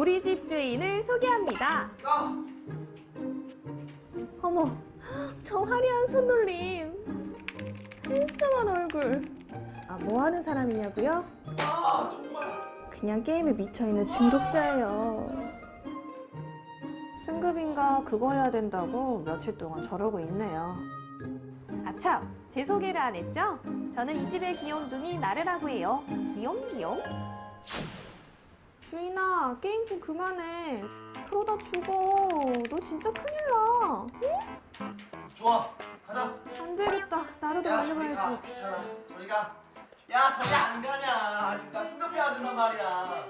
우리 집 주인을 소개합니다. 아, 어머, 저 화려한 손놀림. 핸섬한 얼굴. 아, 뭐 하는 사람이냐고요? 아 정말. 그냥 게임에 미쳐있는 중독자예요. 승급인가 그거 해야 된다고 며칠 동안 저러고 있네요. 아참, 제 소개를 안 했죠? 저는 이 집의 귀염둥이 나래라고 해요. 귀염귀염? 주인아, 게임 좀 그만해. 그러다 죽어. 너 진짜 큰일 나. 좋아, 가자. 안 되겠다. 나라도 야 저리 가. 말려봐야지. 괜찮아. 저리 가. 야 저리 안 가냐. 아직 나 승급해야 된단 말이야.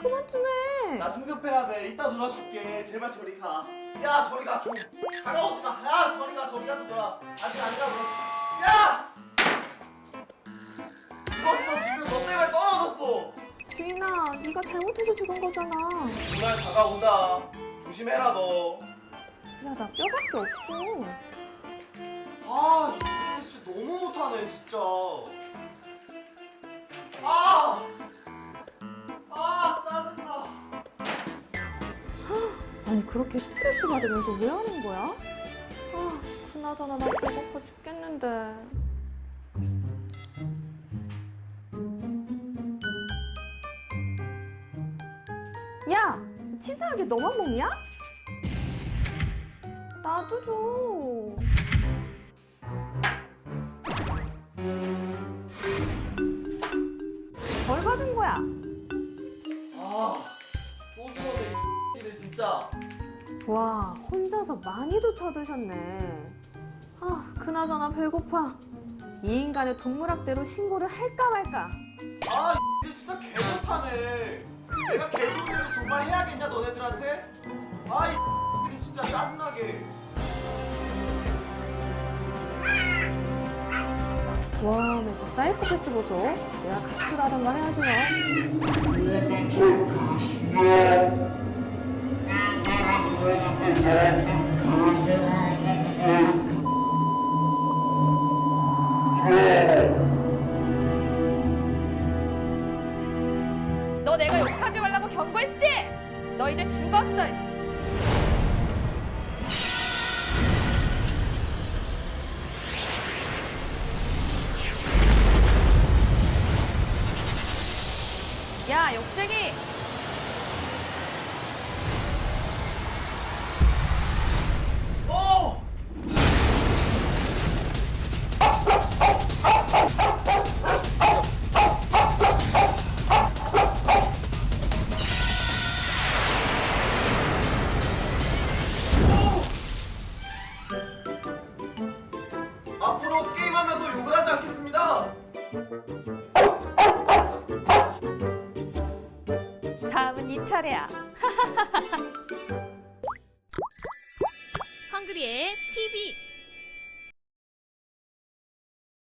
그만 좀 해. 나 승급해야 돼. 이따 놀아줄게. 제발 저리 가. 야 저리 가. 좀 다가오지 마. 야 저리 가. 저리 가서 놀아. 아직 안 가고. 네가 잘못해서 죽은 거잖아. 정말 다가온다. 조심해라 너. 야, 나 뼈밖에 없어. 아, 진짜 너무 못하네, 진짜. 아! 아, 짜증나. 아니 그렇게 스트레스 받으면서 왜 하는 거야? 아 그나저나 나 배고파 죽겠는데 야 치사하게 너만 먹냐? 나도 줘 벌 받은 거야 아, 또 죽었네, 이들 진짜. 와, 혼자서 많이도 쳐드셨네. 아, 그나저나 배고파. 이 인간의 동물학대로 신고를 할까 말까. 아, 이게 진짜 개 못하네. 내가 개소리를 정말 해야겠냐, 너네들한테? 아, 이 들이 진짜 짜증나게. 와, 나 진짜 사이코패스 보소. 내가 가출하던가 해야지 뭐. 너 너 이제 죽었어. 야, 욕쟁이! 네 차례야. 헝그리의 TV